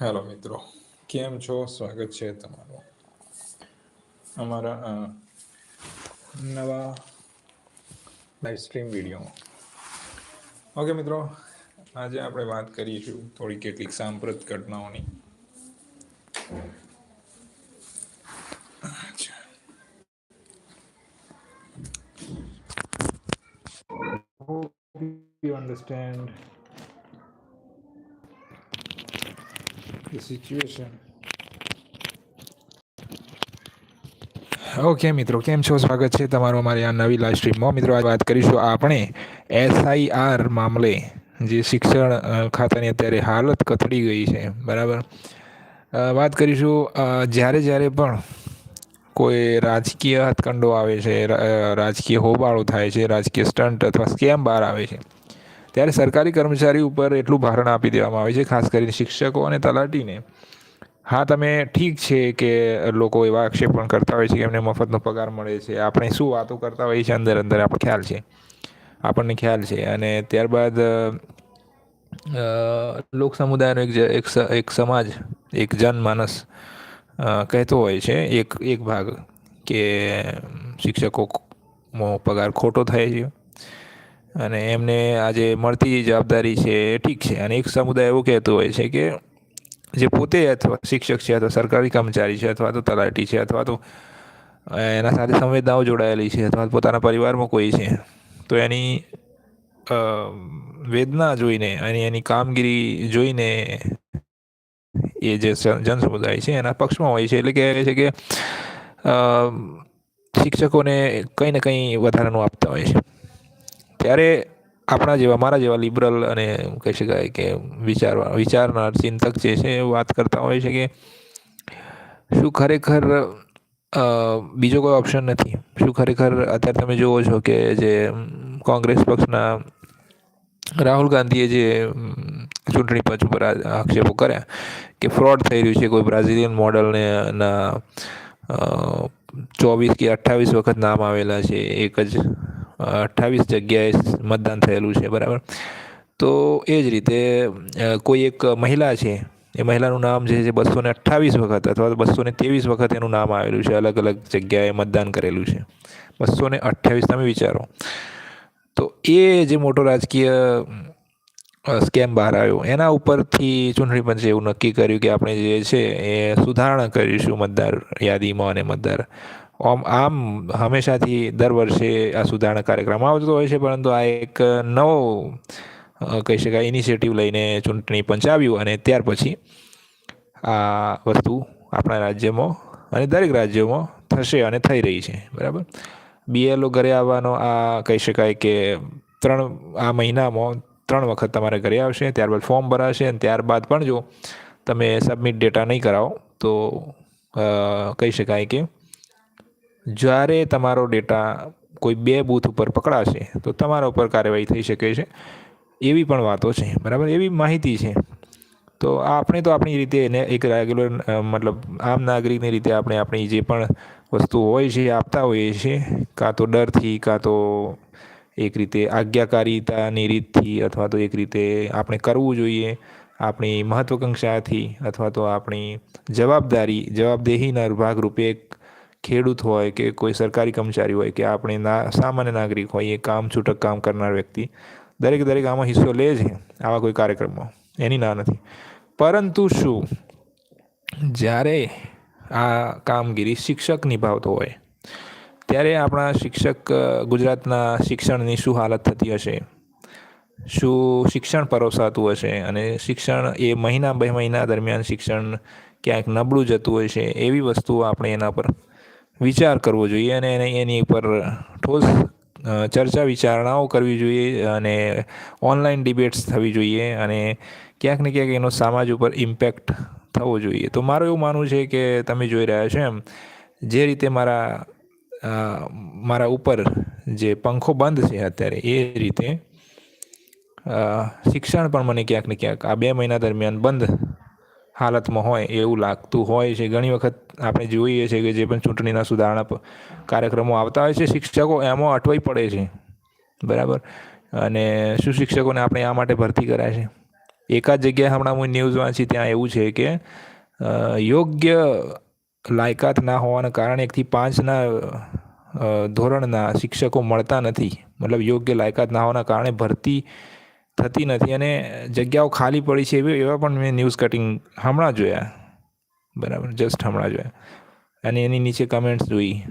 Hello મિત્રો. કેમ છો? સ્વાગત છે તમારું. અમારા નવા લાઈવ સ્ટ્રીમ વિડીયોમાં. ઓકે મિત્રો. આજે આપણે વાત કરીશું થોડી કેટલીક સાંપ્રત ઘટનાઓની. You understand the situation. Okay મિત્રો, કેમ છો? સ્વાગત છે તમારું અમારી આ નવી લાઈવ સ્ટ્રીમમાં મિત્રો, આજે વાત કરીશું આપણે એસઆઈઆર મામલે, જે શિક્ષણ ખાતાની અત્યારે હાલત કથળી ગઈ છે. બરાબર? વાત કરીશું જ્યારે જ્યારે પણ કોઈ રાજકીય હથકંડો આવે છે રાજકીય હોબાળો થાય છે, રાજકીય સ્ટન્ટ અથવા સ્કેમ બહાર આવે છે ત્યારે સરકારી કર્મચારી ઉપર એટલું ભારણ આપી દેવામાં આવે છે, ખાસ કરીને શિક્ષકો અને તલાટીને. હા, તમે ઠીક છે કે લોકો એવા આક્ષેપ પણ કરતા હોય છે કે એમને મફતનો પગાર મળે છે. આપણે શું વાતો કરતા હોઈએ છીએ અંદર અંદર? આપણે ખ્યાલ છે. આપણને ખ્યાલ છે. અને ત્યારબાદ લોક સમુદાયનો એક એક સમાજ, એક જનમાનસ કહેતો હોય છે, એક એક ભાગ કે શિક્ષકોનો પગાર ખોટો થાય છે. અને એમને આજે મળતી જવાબદારી છે એ ઠીક છે. અને એક સમુદાય એવું કહેતો હોય છે કે જે પોતે અથવા શિક્ષક છે અથવા સરકારી કર્મચારી છે અથવા તો તલાટી છે અથવા તો એના સાથે સંવેદનાઓ જોડાયેલી છે અથવા પોતાના પરિવારમાં કોઈ છે, તો એની વેદના જોઈને અને એની કામગીરી જોઈને એ જે જન સમુદાય છે એના પક્ષમાં હોય છે. એટલે કહે છે કે શિક્ષકોને કંઈ ને કંઈ વધારાનું આપતા હોય છે. ત્યારે આપણા જેવા, મારા જેવા લિબરલ અને કહી શકાય કે વિચારવા વિચારનાર, ચિંતક જે છે, એ વાત કરતા હોય છે કે શું ખરેખર બીજો કોઈ ઓપ્શન નથી? શું ખરેખર અત્યારે તમે જુઓ છો કે જે કોંગ્રેસ પક્ષના રાહુલ ગાંધીએ જે ચૂંટણી પંચ ઉપર આક્ષેપો કર્યા કે ફ્રોડ થઈ રહ્યું છે કોઈ બ્રાઝિલિયન મોડલને ના ચોવીસ કે અઠ્ઠાવીસ વખત નામ આવેલા છે, એક જ અઠ્ઠાવીસ જગ્યાએ મતદાન થયેલું છે બરાબર તો એ જ રીતે કોઈ એક મહિલા છે એ મહિલાનું નામ જે છે બસો ને અઠ્ઠાવીસ વખત અથવા તો બસો ને ત્રેવીસ વખત એનું નામ આવેલું છે અલગ અલગ જગ્યાએ મતદાન કરેલું છે બસો ને અઠ્ઠાવીસ તમે વિચારો તો એ જે મોટો રાજકીય સ્કેમ બહાર આવ્યો એના ઉપરથી ચૂંટણી પંચે એવું નક્કી કર્યું કે આપણે જે છે એ સુધારણા કરીશું મતદાર યાદીમાં અને મતદાર આમ આમ હંમેશાથી દર વર્ષે આ સુધારણા કાર્યક્રમ આવતો હોય છે, પરંતુ આ એક નવો કહી શકાય ઇનિશિયેટિવ લઈને ચૂંટણી પંચ આવ્યું અને ત્યાર પછી આ વસ્તુ આપણા રાજ્યમાં અને દરેક રાજ્યોમાં થશે અને થઈ રહી છે, બરાબર? બીએલઓ ઘરે આવવાનો આ કહી શકાય કે ત્રણ, આ મહિનામાં ત્રણ વખત તમારે ઘરે આવશે, ત્યારબાદ ફોર્મ ભરાશે અને ત્યારબાદ પણ જો તમે સબમિટ ડેટા નહીં કરાવો, તો કહી શકાય કે જ્યારે તમારો ડેટા કોઈ બે બૂથ ઉપર પકડાશે, તો તમારા ઉપર કાર્યવાહી થઈ શકે છે. એવી પણ વાતો છે, બરાબર? એવી માહિતી છે. તો આપણે તો આપણી રીતે એને એક રેગ્યુલર મતલબ આમ નાગરિકની રીતે આપણે આપણી જે પણ વસ્તુ હોય છે આપતા હોઈએ છીએ. કાં તો ડરથી, કાં તો એક રીતે આજ્ઞાકારિતાની રીતથી, અથવા તો એક રીતે આપણે કરવું જોઈએ આપણી મહત્વકાંક્ષાથી, અથવા તો આપણી જવાબદારી, જવાબદેહીના ભાગરૂપે એક ખેડૂત હોય કે કોઈ સરકારી કર્મચારી હોય કે આપણે ના, સામાન્ય નાગરિક હોય, એ કામ છૂટક કામ કરનાર વ્યક્તિ, દરેક દરેક આમાં હિસ્સો લે છે આવા કોઈ કાર્યક્રમમાં. એની ના નથી. પરંતુ શું? જ્યારે આ કામગીરી શિક્ષક નિભાવતો હોય, ત્યારે આપણા શિક્ષક ગુજરાતના શિક્ષણની શું હાલત થતી હશે? શું શિક્ષણ પરોસાતું હશે? અને શિક્ષણ એ મહિના બે મહિના દરમિયાન શિક્ષણ ક્યાંક નબળું જતું હોય છે? એવી વસ્તુઓ આપણે એના પર વિચાર કરવો જોઈએ અને એને એની ઉપર ઠોસ ચર્ચા વિચારણાઓ કરવી જોઈએ અને ઓનલાઈન ડિબેટ્સ થવી જોઈએ અને ક્યાંક ને ક્યાંક એનો સમાજ ઉપર ઇમ્પેક્ટ થવો જોઈએ. તો મારું એવું માનવું છે કે તમે જોઈ રહ્યા છો એમ, જે રીતે મારા મારા ઉપર જે પંખો બંધ છે અત્યારે, એ રીતે શિક્ષણ પણ મને ક્યાંક ને ક્યાંક આ બે મહિના દરમિયાન બંધ હાલતમાં હોય એવું લાગતું હોય છે. ઘણી વખત આપણે જોઈએ છીએ કે જે પણ ચૂંટણીના સુધારણા કાર્યક્રમો આવતા હોય છે, શિક્ષકો એમાં અટવાઈ પડે છે. બરાબર? અને શું શિક્ષકોને આપણે આ માટે ભરતી કરાય છે? એકાદ જગ્યાએ હમણાં હું ન્યૂઝ વાંચી ત્યાં એવું છે કે યોગ્ય લાયકાત ના હોવાના કારણે એકથી પાંચના ધોરણના શિક્ષકો મળતા નથી. મતલબ યોગ્ય લાયકાત ના હોવાના કારણે ભરતી થતી નથી અને જગ્યાઓ ખાલી પડી છે એવી એવા પણ મેં ન્યૂઝ કટિંગ હમણાં જોયા. બરાબર જસ્ટ હમણાં જોયા. અને એની નીચે કમેન્ટ્સ જોઈ.